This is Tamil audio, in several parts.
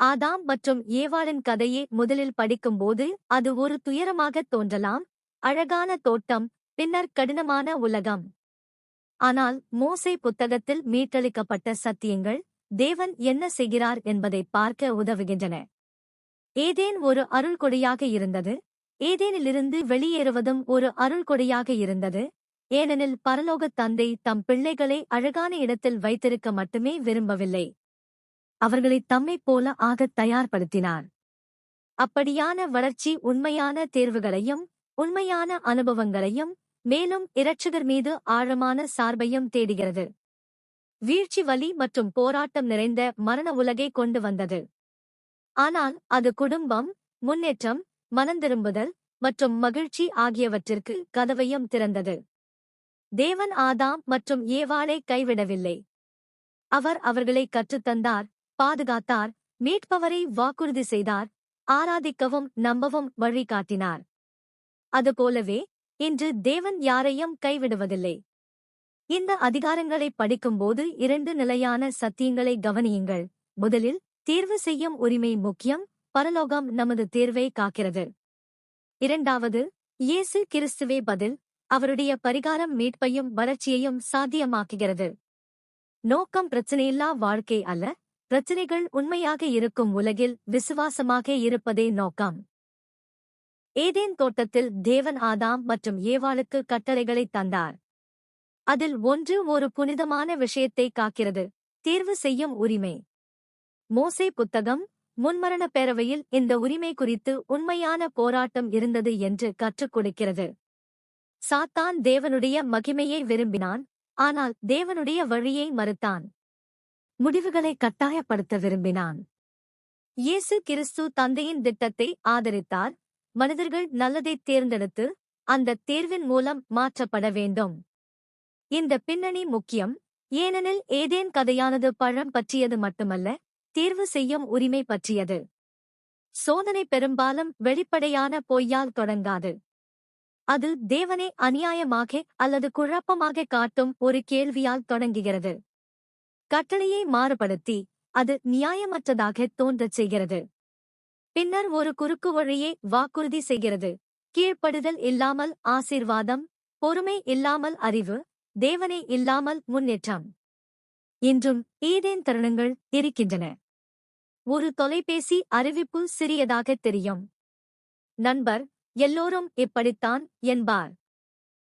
ஆதாம் மற்றும் ஏவாளின் கதையை முதலில் படிக்கும்போது அது ஒரு துயரமாகத் தோன்றலாம். அழகான தோட்டம் பின்னர் கடினமான உலகம். ஆனால் மோசே புத்தகத்தில் மீட்டளிக்கப்பட்ட சத்தியங்கள் தேவன் என்ன செய்கிறார் என்பதை பார்க்க உதவுகின்றன. ஏதேன் ஒரு அருள்கொடையாக இருந்தது. ஏதேனிலிருந்து வெளியேறுவதும் ஒரு அருள்கொடையாக இருந்தது. ஏனெனில் பரலோகத் தந்தை தம் பிள்ளைகளை அழகான இடத்தில் வைத்திருக்க மட்டுமே விரும்பவில்லை. அவர்களை தம்மைப் போல ஆகத் தயார்படுத்தினார். அப்படியான வளர்ச்சி உண்மையான தேர்வுகளையும் உண்மையான அனுபவங்களையும் மேலும் இரட்சகர் மீது ஆழமான சார்பையும் தேடுகிறது. வீழ்ச்சி வலி மற்றும் போராட்டம் நிறைந்த மரண உலகை கொண்டு வந்தது. ஆனால் அது குடும்பம் முன்னேற்றம் மனந்திரும்புதல் மற்றும் மகிழ்ச்சி ஆகியவற்றிற்கு கதவையும் திறந்தது. தேவன் ஆதாம் மற்றும் ஏவாளை கைவிடவில்லை. அவர் அவர்களை கற்றுத்தந்தார் பாதுகாத்தார் மீட்பவரை வாக்குறுதி செய்தார் ஆராதிக்கவும் நம்பவும் வழிகாட்டினார் அதுபோலவே இன்று தேவன் யாரையும் கைவிடுவதில்லை. இந்த அதிகாரங்களை படிக்கும்போது இரண்டு நிலையான சத்தியங்களை கவனியுங்கள். முதலில் தேர்வு செய்யும் உரிமை முக்கியம் பரலோகம் நமது தேர்வை காக்கிறது. இரண்டாவது இயேசு கிறிஸ்துவே பதில் அவருடைய பரிகாரம் மீட்பையும் வளர்ச்சியையும் சாத்தியமாக்குகிறது. நோக்கம் பிரச்சனையில்லா வாழ்க்கை அல்ல பிரச்சனைகள் உண்மையாக இருக்கும் உலகில் விசுவாசமாக இருப்பதே நோக்கம். ஏதேன் தோட்டத்தில் தேவன் ஆதாம் மற்றும் ஏவாளுக்கு கட்டளைகளை தந்தார். அதில் ஒன்று ஒரு புனிதமான விஷயத்தை காக்கிறது தேர்வு செய்யும் உரிமை. மோசே புத்தகம் முன்மரண பேரவையில் இந்த உரிமை குறித்து உண்மையான போராட்டம் இருந்தது என்று கற்றுக் கொடுக்கிறது. சாத்தான் தேவனுடைய மகிமையை விரும்பினான் ஆனால் தேவனுடைய வழியை மறுத்தான். முடிவுகளை கட்டாயப்படுத்த விரும்பினான். இயேசு கிறிஸ்து தந்தையின் திட்டத்தை ஆதரித்தார். மனிதர்கள் நல்லதை தேர்ந்தெடுத்து அந்த தேர்வின் மூலம் மாற்றப்பட வேண்டும். இந்த பின்னணி முக்கியம். ஏனெனில் ஏதேன் கதையானது பழம் பற்றியது மட்டுமல்ல தேர்வு செய்யும் உரிமை பற்றியது. சோதனை பெரும்பாலும் வெளிப்படையான பொய்யால் தொடங்காது. அது தேவனை அநியாயமாக அல்லது குழப்பமாக காட்டும் ஒரு கேள்வியால் தொடங்குகிறது. கட்டளையை மாறுபடுத்தி அது நியாயமற்றதாக தோன்றச் செய்கிறது. பின்னர் ஒரு குறுக்கு வழியை வாக்குறுதி செய்கிறது. கீழ்ப்படுதல் இல்லாமல் ஆசீர்வாதம் பொறுமை இல்லாமல் அறிவு தேவனை இல்லாமல் முன்னேற்றம். இன்றும் ஏதேன் தருணங்கள் இருக்கின்றன. ஒரு தொலைபேசி அறிவிப்பு சிறியதாக தெரியும். நண்பர் எல்லோரும் இப்படித்தான் என்பார்.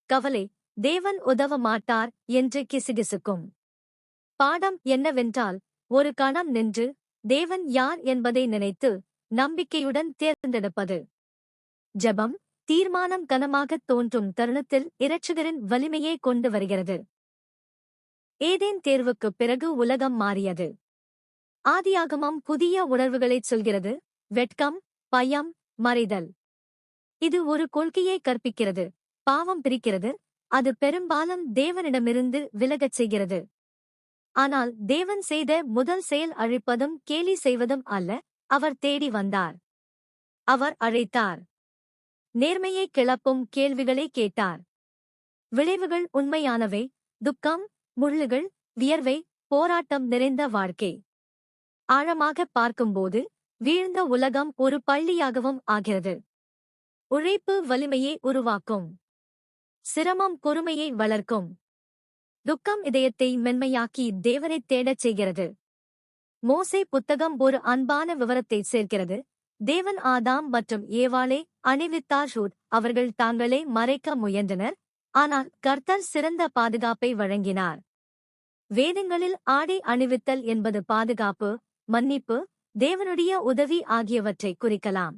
கவலை தேவன் உதவ மாட்டார் என்று கிசுகிசுக்கும். பாடம் என்னவென்றால் ஒரு கணம் நின்று தேவன் யார் என்பதை நினைத்து நம்பிக்கையுடன் தேர்ந்தெடுப்பது. ஜெபம் தீர்மானம் கனமாகத் தோன்றும் தருணத்தில் இரட்சகரின் வலிமையை கொண்டு வருகிறது. ஏதேன் தேர்வுக்குப் பிறகு உலகம் மாறியது. ஆதியாகமம் புதிய உணர்வுகளைச் சொல்கிறது வெட்கம் பயம் மறைதல். இது ஒரு கொள்கையை கற்பிக்கிறது பாவம் பிரிக்கிறது அது பெரும்பாலும் தேவனிடமிருந்து விலகச் செய்கிறது. ஆனால் தேவன் செய்த முதல் செயல் அழிப்பதும் கேலி செய்வதும் அல்ல அவர் தேடி வந்தார். அவர் அழைத்தார். நேர்மையை கிளப்பும் கேள்விகளை கேட்டார். விளைவுகள் உண்மையானவை துக்கம் முள்ளுகள் வியர்வை போராட்டம் நிறைந்த வாழ்க்கை. ஆழமாக பார்க்கும்போது வீழ்ந்த உலகம் ஒரு பள்ளியாகவும் ஆகிறது. உழைப்பு வலிமையை உருவாக்கும். சிரமம் பொறுமையை வளர்க்கும். துக்கம் இதயத்தை மென்மையாக்கி தேவனை தேடச் செய்கிறது. மோசே புத்தகம் ஒரு அன்பான விவரத்தை சேர்க்கிறது. தேவன் ஆதாம் மற்றும் ஏவாளே அணிவித்தார் ஷூட் அவர்கள் தாங்களே மறைக்க முயன்றனர். ஆனால் கர்த்தர் சிறந்த பாதுகாப்பை வழங்கினார். வேதங்களில் ஆடை அணிவித்தல் என்பது பாதுகாப்பு மன்னிப்பு தேவனுடைய உதவி ஆகியவற்றை குறிக்கலாம்.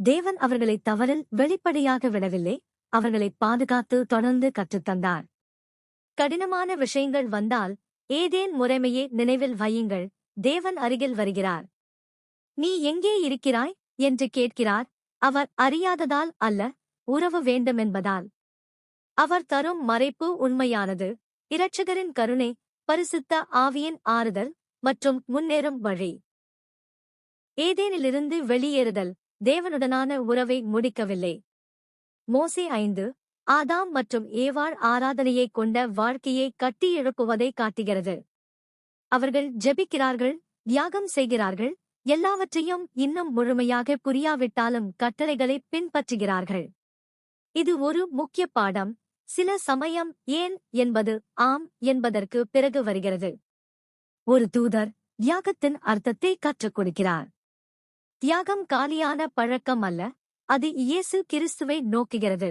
தேவன் அவர்களை தவறில் வெளிப்படையாக விடவில்லை. அவர்களை பாதுகாத்து தொடர்ந்து கற்றுத்தந்தார். கடினமான விஷயங்கள் வந்தால் ஏதேன் முறைமையே நினைவில் வையுங்கள். தேவன் அருகில் வருகிறார். நீ எங்கே இருக்கிறாய்? என்று கேட்கிறார். அவர் அறியாததால் அல்ல உறவு வேண்டுமென்பதால். அவர் தரும் மறைப்பு உண்மையானது. இரட்சகரின் கருணை பரிசுத்த ஆவியின் ஆறுதல் மற்றும் முன்னேறும் வழி. ஏதேனிலிருந்து வெளியேறுதல் தேவனுடனான உறவை முடிக்கவில்லை. மோசே ஐந்து ஆதாம் மற்றும் ஏவாள் ஆராதனையைக் கொண்ட வாழ்க்கையை கட்டியெழுப்புவதை காட்டுகிறது. அவர்கள் ஜெபிக்கிறார்கள் தியாகம் செய்கிறார்கள் எல்லாவற்றையும் இன்னும் முழுமையாக புரியாவிட்டாலும் கட்டளைகளை பின்பற்றுகிறார்கள். இது ஒரு முக்கிய பாடம் சில சமயம் ஏன் என்பது ஆம் என்பதற்கு பிறகு வருகிறது. ஒரு தூதர் தியாகத்தின் அர்த்தத்தை கற்றுக் கொடுக்கிறார். தியாகம் காலியான பழக்கம் அல்ல அது இயேசு கிறிஸ்துவை நோக்குகிறது.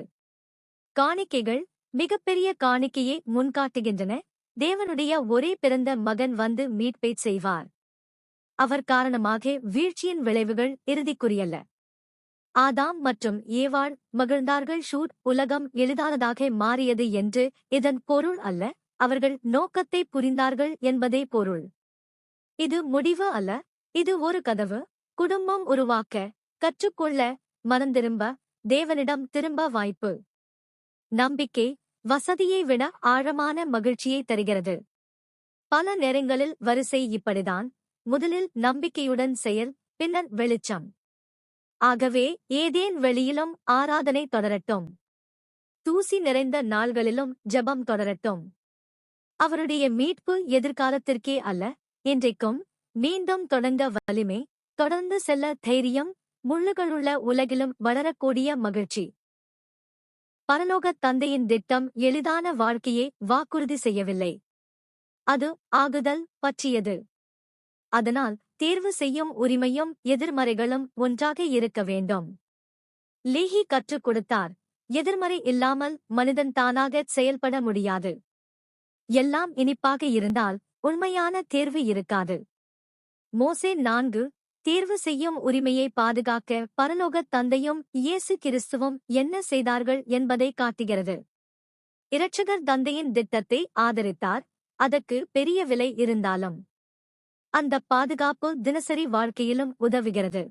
காணிக்கைகள் மிகப்பெரிய காணிக்கையை முன்காட்டுகின்றன. தேவனுடைய ஒரே பிறந்த மகன் வந்து மீட்பை செய்வார். அவர் காரணமாக வீழ்ச்சியின் விளைவுகள் இறுதிக்குரியல்ல ஆதாம் மற்றும் ஏவாள் மகிழ்ந்தார்கள். ஷூட் உலகம் எளிதானதாக மாறியது என்று இதன் பொருள் அல்ல. அவர்கள் நோக்கத்தை புரிந்தார்கள் என்பதே பொருள். இது முடிவு அல்ல. இது ஒரு கதவு. குடும்பம் உருவாக்க கற்றுக்கொள்ள மனந்திரும்ப தேவனிடம் திரும்ப வாய்ப்பு. நம்பிக்கை வசதியை விட ஆழமான மகிழ்ச்சியை தருகிறது. பல நேரங்களில் வரிசை இப்படிதான் முதலில் நம்பிக்கையுடன் செயல் பின்னர் வெளிச்சம். ஆகவே ஏதேன் வெளியிலும் ஆராதனை தொடரட்டும். தூசி நிறைந்த நாள்களிலும் ஜெபம் தொடரட்டும். அவருடைய மீட்பு எதிர்காலத்திற்கே அல்ல இன்றைக்கும் மீண்டும் தொடங்க வலிமை தொடர்ந்து செல்ல தைரியம் முள்ளுகளுள்ள உலகிலும் வளரக்கூடிய மகிழ்ச்சி. பரலோகத் தந்தையின் திட்டம் எளிதான வாழ்க்கையை வாக்குறுதி செய்யவில்லை. அது ஆகுதல் பற்றியது. அதனால் தேர்வு செய்யும் உரிமையும் எதிர்மறைகளும் ஒன்றாக இருக்க வேண்டும். லீஹி கற்றுக் கொடுத்தார். எதிர்மறை இல்லாமல் மனிதன் தானாக செயல்பட முடியாது. எல்லாம் இனிப்பாக இருந்தால் உண்மையான தேர்வு இருக்காது. மோசே நான்கு தேர்வு செய்யும் உரிமையை பாதுகாக்க பரலோகத் தந்தையும் இயேசு கிறிஸ்துவும் என்ன செய்தார்கள் என்பதை காட்டுகிறது. இரட்சகர் தந்தையின் திட்டத்தை ஆதரித்தார் அதற்கு பெரிய விலை இருந்தாலும். அந்த பாதுகாப்பு தினசரி வாழ்க்கையிலும் உதவுகிறது.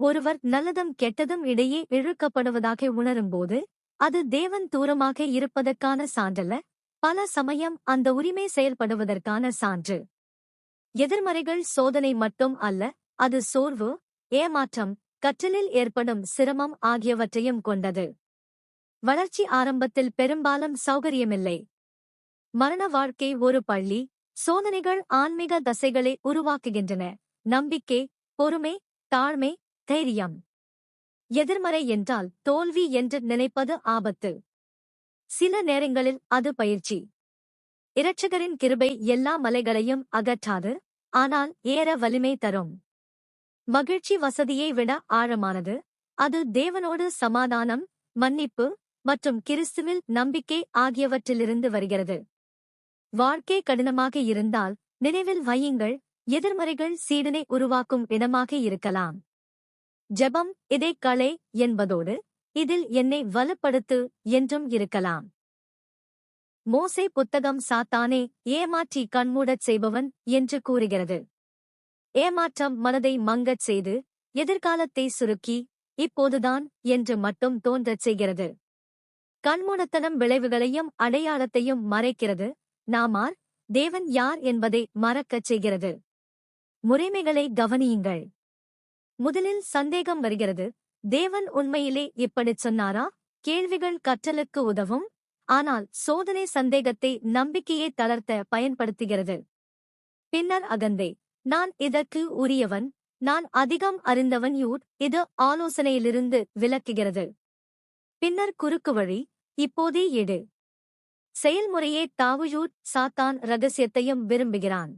ஒருவர் நல்லதும் கெட்டதும் இடையே இழுக்கப்படுவதாக உணரும்போது அது தேவன் தூரமாக இருப்பதற்கான சான்றல்ல பல சமயம் அந்த உரிமை செயல்படுவதற்கான சான்று. எதிர்மறைகள் சோதனை மட்டும் அல்ல அது சோர்வு ஏமாற்றம் கற்றலில் ஏற்படும் சிரமம் ஆகியவற்றையும் கொண்டது. வளர்ச்சி ஆரம்பத்தில் பெரும்பாலும் சௌகரியமில்லை. மரண வாழ்க்கை ஒரு பள்ளி சோதனைகள் ஆன்மீக தசைகளை உருவாக்குகின்றன. நம்பிக்கை பொறுமை தாழ்மை தைரியம். எதிர்மறை என்றால் தோல்வி என்று நினைப்பது ஆபத்து. சில நேரங்களில் அது பயிற்சி. இரட்சகரின் கிருபை எல்லா மலைகளையும் அகற்றாது ஆனால் ஏற வலிமை தரும். மகிழ்ச்சி வசதியை விட ஆழமானது. அது தேவனோடு சமாதானம் மன்னிப்பு மற்றும் கிறிஸ்துவில் நம்பிக்கை ஆகியவற்றிலிருந்து வருகிறது. வாழ்க்கை கடினமாக இருந்தால் நினைவில் வையுங்கள் எதிர்மறைகள் சீடனை உருவாக்கும் இடமாக இருக்கலாம். ஜெபம் இதை களே என்பதோடு இதில் என்னை வலுப்படுத்து என்றும் இருக்கலாம். மோசே புத்தகம் சாத்தானே ஏமாற்றி கண்மூடச் செய்பவன் என்று கூறுகிறது. ஏமாற்றம் மனதை மங்கச் செய்து எதிர்காலத்தை சுருக்கி இப்போதுதான் என்று மட்டும் தோன்றச் செய்கிறது. கண்மூடத்தனம் விளைவுகளையும் அடையாளத்தையும் மறைக்கிறது. நாமார் தேவன் யார் என்பதை மறக்கச் செய்கிறது. முறைமைகளை கவனியுங்கள். முதலில் சந்தேகம் வருகிறது. தேவன் உண்மையிலே இப்படிச் சொன்னாரா? கேள்விகள் கற்றலுக்கு உதவும். ஆனால் சோதனை சந்தேகத்தை நம்பிக்கையை தளர்த்த பயன்படுத்துகிறது. பின்னர் அகந்தே. நான் இதற்கு உரியவன் நான் அதிகம் அறிந்தவன் யூட் இது ஆலோசனையிலிருந்து விலக்குகிறது பின்னர் குறுக்கு வழி இப்போதே எடு. செயல்முறையே தாவுயூட் சாத்தான் ரகசியத்தையும் விரும்புகிறான்.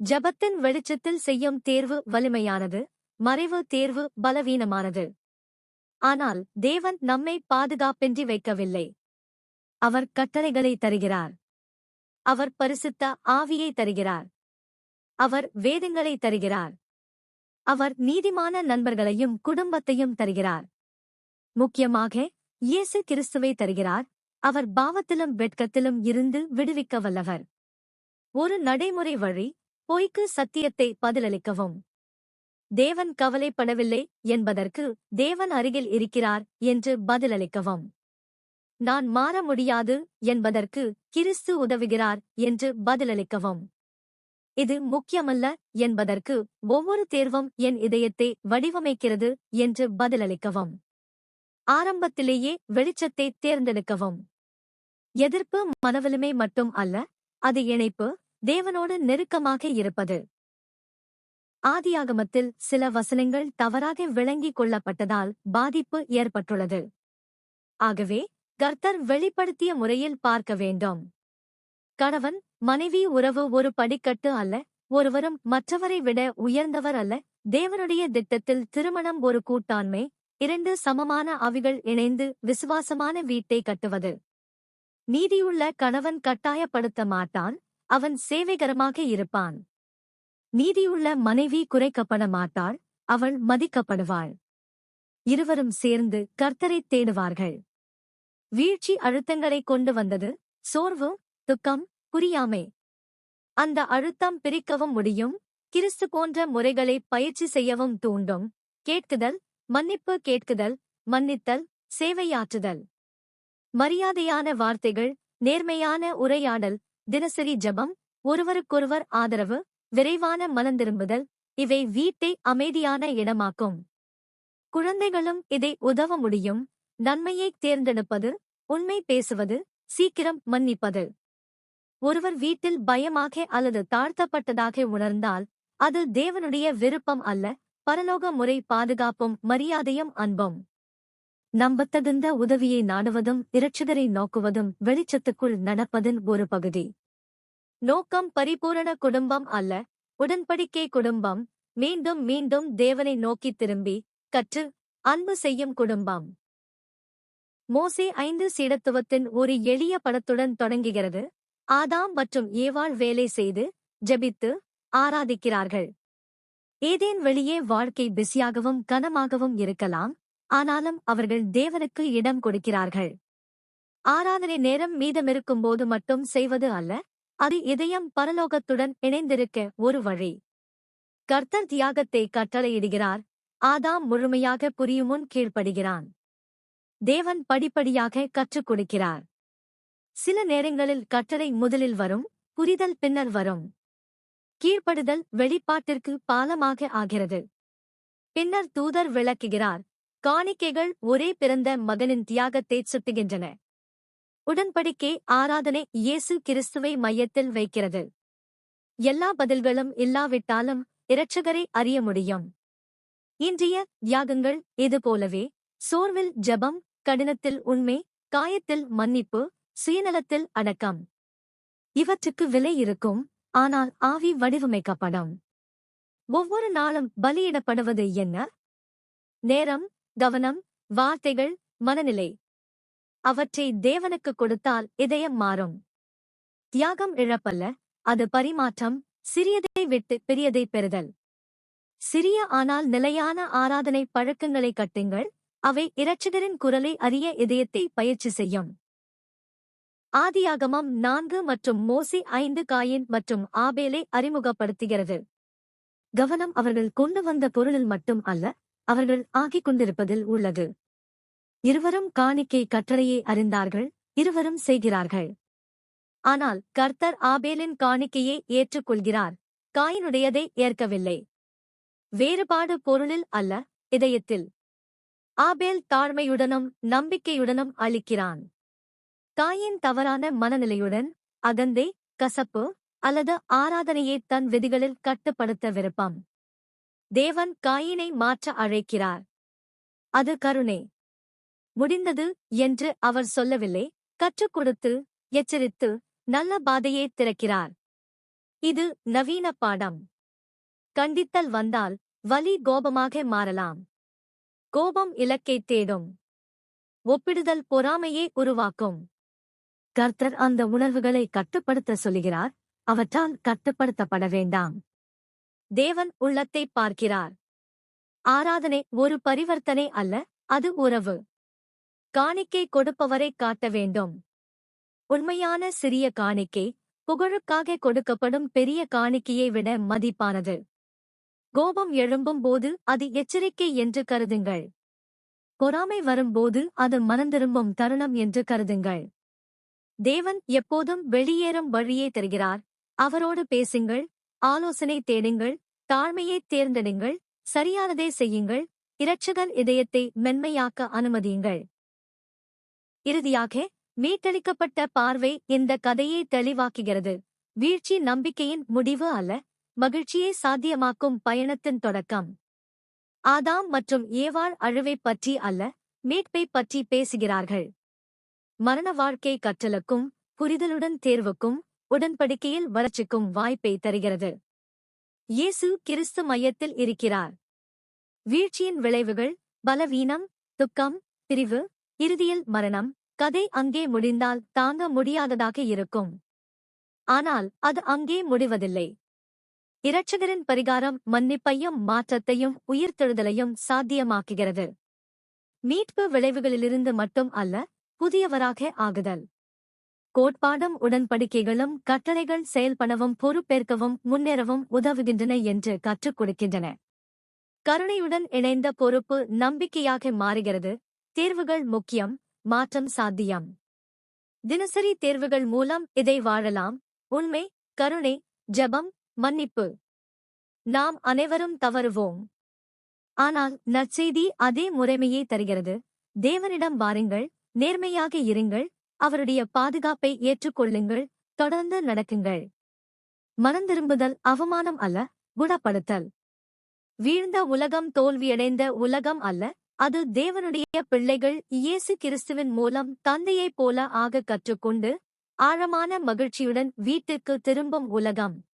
ஜபத்தின் வெளிச்சத்தில் செய்யும் தேர்வு வலிமையானது மறைவு தேர்வு பலவீனமானது. ஆனால் தேவன் நம்மை பாதுகாப்பின்றி வைக்கவில்லை. அவர் கட்டளைகளை தருகிறார். அவர் பரிசுத்த ஆவியை தருகிறார். அவர் வேதங்களை தருகிறார். அவர் நீதிமான நண்பர்களையும் குடும்பத்தையும் தருகிறார். முக்கியமாக இயேசு கிறிஸ்துவை தருகிறார். அவர் பாவத்திலும் வெட்கத்திலும் இருந்து விடுவிக்க வல்லவர். ஒரு நடைமுறை வழி பொய்க்கு சத்தியத்தை பதிலளிக்கவும். தேவன் கவலைப்படவில்லை என்பதற்கு தேவன் அருகில் இருக்கிறார் என்று பதிலளிக்கவும். நான் மாற முடியாது என்பதற்கு கிறிஸ்து உதவுகிறார் என்று பதிலளிக்கவும். இது முக்கியமல்ல என்பதற்கு ஒவ்வொரு தேர்வும் என் இதயத்தை வடிவமைக்கிறது என்று பதிலளிக்கவும். ஆரம்பத்திலேயே வெளிச்சத்தை தேர்ந்தெடுக்கவும். எதிர்ப்பு மனவலிமை மட்டும் அல்ல அது இணைப்பு தேவனோடு நெருக்கமாக இருப்பது. ஆதியாகமத்தில் சில வசனங்கள் தவறாக விளங்கிக் கொள்ளப்பட்டதால் பாதிப்பு ஏற்பட்டுள்ளது. ஆகவே கர்த்தர் வெளிப்படுத்திய முறையில் பார்க்க வேண்டும். கணவன் மனைவி உறவு ஒரு படிக்கட்டு அல்ல ஒருவரும் மற்றவரை விட உயர்ந்தவர் அல்ல. தேவனுடைய திட்டத்தில் திருமணம் ஒரு கூட்டாண்மை இரண்டு சமமான அவிகள் இணைந்து விசுவாசமான வீட்டை கட்டுவது. நீதியுள்ள கணவன் கட்டாயப்படுத்த மாட்டான் அவன் சேவைகரமாக இருப்பான். நீதியுள்ள மனைவி குறைக்கப்பட மாட்டாள் அவள் மதிக்கப்படுவாள். இருவரும் சேர்ந்து கர்த்தரைத் தேடுவார்கள். வீழ்ச்சி அழுத்தங்களைக் கொண்டு வந்தது சோர்வு துக்கம் புரியாமை? அந்த அழுத்தம் பிரிக்கவும் முடியும்? கிறிஸ்து போன்ற முறைகளை பயிற்சி செய்யவும் தூண்டும்? கேட்குதல் மன்னிப்பு கேட்குதல் மன்னித்தல் சேவையாற்றுதல். மரியாதையான வார்த்தைகள் நேர்மையான உரையாடல் தினசரி ஜெபம் ஒருவருக்கொருவர் ஆதரவு விரைவான மனந்திரும்புதல் இவை வீட்டை அமைதியான இடமாக்கும். குழந்தைகளும் இதை உதவ முடியும். நன்மையைத் தேர்ந்தெடுப்பது உண்மை பேசுவது சீக்கிரம் மன்னிப்பது. ஒருவர் வீட்டில் பயமாக அல்லது தாழ்த்தப்பட்டதாக உணர்ந்தால் அது தேவனுடைய விருப்பம் அல்ல பரலோக முறை பாதுகாப்பும் மரியாதையும் அன்பும். நம்பத்தகுந்த உதவியை நாடுவதும் இரட்சகரை நோக்குவதும் வெளிச்சத்துக்குள் நடப்பதின் ஒரு பகுதி. நோக்கம் பரிபூரண குடும்பம் அல்ல உடன்படிக்கை குடும்பம். மீண்டும் மீண்டும் தேவனை நோக்கித் திரும்பி கற்று அன்பு செய்யும் குடும்பம். மோசே ஐந்து சீடத்துவத்தின் ஒரு எளிய படத்துடன் தொடங்குகிறது. ஆதாம் மற்றும் ஏவாள் வேலை செய்து ஜெபித்து ஆராதிக்கிறார்கள். ஏதேன் வெளியே வாழ்க்கை பிஸியாகவும் கனமாகவும் இருக்கலாம் ஆனாலும் அவர்கள் தேவனுக்கு இடம் கொடுக்கிறார்கள். ஆராதனை நேரம் மீதமிருக்கும்போது மட்டும் செய்வது அல்ல அது இதயம் பரலோகத்துடன் இணைந்திருக்க ஒரு வழி. கர்த்தர் தியாகத்தை கட்டளையிடுகிறார் ஆதாம் முழுமையாக புரியுமுன் கீழ்ப்படுகிறான். தேவன் படிப்படியாக கற்றுக் கொடுக்கிறார். சில நேரங்களில் கட்டளை முதலில் வரும் புரிதல் பின்னர் வரும். கீழ்ப்படுதல் வெளிப்பாட்டிற்கு பாலமாக ஆகிறது. பின்னர் தூதர் விளக்குகிறார் காணிக்கைகள் ஒரே பிறந்த மகனின் தியாகத்தை சுட்டுகின்றன. உடன்படிக்கை ஆராதனை இயேசு கிறிஸ்துவை மையத்தில் வைக்கிறது. எல்லா பதில்களும் இல்லாவிட்டாலும் இரட்சகரை அறிய முடியும். இன்றைய தியாகங்கள் இதுபோலவே சோர்வில் ஜபம் கடினத்தில் உண்மை காயத்தில் மன்னிப்பு சுயநலத்தில் அடக்கம். இவற்றுக்கு விலை இருக்கும் ஆனால் ஆவி வடிவமைக்கப்படும். ஒவ்வொரு நாளும் பலியிடப்படுவது என்ன? நேரம் கவனம் வார்த்தைகள் மனநிலை. அவற்றை தேவனுக்கு கொடுத்தால் இதயம் மாறும். தியாகம் இழப்பல்ல அது பரிமாற்றம் சிறியதை விட்டு பெரியதை பெறுதல். சிறிய ஆனால் நிலையான ஆராதனை பழக்கங்களை கட்டுங்கள் அவை இரட்சகரின் குரலை அறிய இதயத்தை பயிற்சி செய்யும். ஆதியாகமம் நான்கு மற்றும் மோசி ஐந்து காயின் மற்றும் ஆபேலை அறிமுகப்படுத்துகிறது. கவனம் அவர்கள் கொண்டு வந்த பொருளில் மட்டும் அல்ல அவர்கள் ஆகிக் கொண்டிருப்பதில் உள்ளது. இருவரும் காணிக்கை கட்டளையை அறிந்தார்கள் இருவரும் செய்கிறார்கள். ஆனால் கர்த்தர் ஆபேலின் காணிக்கையை ஏற்றுக்கொள்கிறார் காயினுடையதை ஏற்கவில்லை. வேறுபாடு பொருளில் அல்ல இதயத்தில். ஆபேல் தாழ்மையுடனும் நம்பிக்கையுடனும் அளிக்கிறான் காயின் தவறான மனநிலையுடன் அகந்தை கசப்பு அல்லது ஆராதனையை தன் விதிகளில் கட்டுப்படுத்த விருப்பம். தேவன் காயினை மாற்ற அழைக்கிறார். அது கருணை. முடிந்தது என்று அவர் சொல்லவில்லை. கற்றுக் கொடுத்து எச்சரித்து நல்ல பாதையை திறக்கிறார். இது நவீன பாடம். கண்டித்தல் வந்தால் வலி கோபமாக மாறலாம். கோபம் இலக்கை தேடும். ஒப்பிடுதல் பொறாமையை உருவாக்கும். கர்த்தர் அந்த உணர்வுகளை கட்டுப்படுத்த சொல்கிறார் அவற்றால் கட்டுப்படுத்தப்பட வேண்டாம். தேவன் உள்ளத்தை பார்க்கிறார். ஆராதனை ஒரு பரிவர்த்தனை அல்ல அது உறவு. காணிக்கை கொடுப்பவரை காட்ட வேண்டும். உண்மையான சிறிய காணிக்கை புகழுக்காக கொடுக்கப்படும் பெரிய காணிக்கையை விட மதிப்பானது. கோபம் எழும்பும் போது அது எச்சரிக்கை என்று கருதுங்கள். பொறாமை வரும்போது அது மனந்திரும்பும் தருணம் என்று கருதுங்கள். தேவன் எப்போதும் வெளியேறும் வழியே தருகிறார். அவரோடு பேசுங்கள் ஆலோசனை தேடுங்கள் தாழ்மையைத் தேர்ந்தெடுங்கள் சரியானதே செய்யுங்கள் இரட்சகன் இதயத்தை மென்மையாக்க அனுமதியுங்கள். இறுதியாக மீட்டளிக்கப்பட்ட பார்வை இந்த கதையை தெளிவாக்குகிறது. வீழ்ச்சி நம்பிக்கையின் முடிவு அல்ல மகிழ்ச்சியை சாத்தியமாக்கும் பயணத்தின் தொடக்கம். ஆதாம் மற்றும் ஏவாள் அழுவை பற்றி அல்ல மீட்பை பற்றி பேசுகிறார்கள். மரண வாழ்க்கை கற்றலுக்கும் புரிதலுடன் தேர்வுக்கும் உடன்படிக்கையில் வளர்ச்சிக்கும் வாய்ப்பை தருகிறது. இயேசு கிறிஸ்து மையத்தில் இருக்கிறார். வீழ்ச்சியின் விளைவுகள் பலவீனம் துக்கம் பிரிவு இறுதியில் மரணம் கதை அங்கே முடிந்தால் தாங்க முடியாததாக இருக்கும். ஆனால் அது அங்கே முடிவதில்லை. இரட்சகரின் பரிகாரம் மன்னிப்பையும் மாற்றத்தையும் உயிர்த்தெழுதலையும் சாத்தியமாக்குகிறது. மீட்பு விளைவுகளிலிருந்து மட்டும் அல்ல புதியவராக ஆகுதல். கோட்பாடும் உடன்படிக்கைகளும் கட்டளைகள் செயல்படவும் பொறுப்பேற்கவும் முன்னேறவும் உதவுகின்றன என்று கற்றுக் கொடுக்கின்றன. கருணையுடன் இணைந்த பொறுப்பு நம்பிக்கையாக மாறுகிறது. தேர்வுகள் முக்கியம் மாற்றம் சாத்தியம். தினசரி தேர்வுகள் மூலம் இதை வாழலாம். உண்மை கருணை ஜெபம் மன்னிப்பு. நாம் அனைவரும் தவறுவோம். ஆனால் நற்செய்தி அதே முறைமையை தருகிறது. தேவனிடம் வாருங்கள். நேர்மையாக இருங்கள். அவருடைய பாதுகாப்பை ஏற்றுக்கொள்ளுங்கள். தொடர்ந்து நடக்குங்கள். மனந்திரும்புதல் அவமானம் அல்ல குணப்படுத்தல். வீழ்ந்த உலகம் தோல்வியடைந்த உலகம் அல்ல அது தேவனுடைய பிள்ளைகள் இயேசு கிறிஸ்துவின் மூலம் தந்தையைப் போல ஆக கற்றுக்கொண்டு ஆழமான மகிழ்ச்சியுடன் வீட்டுக்கு திரும்பும் உலகம்.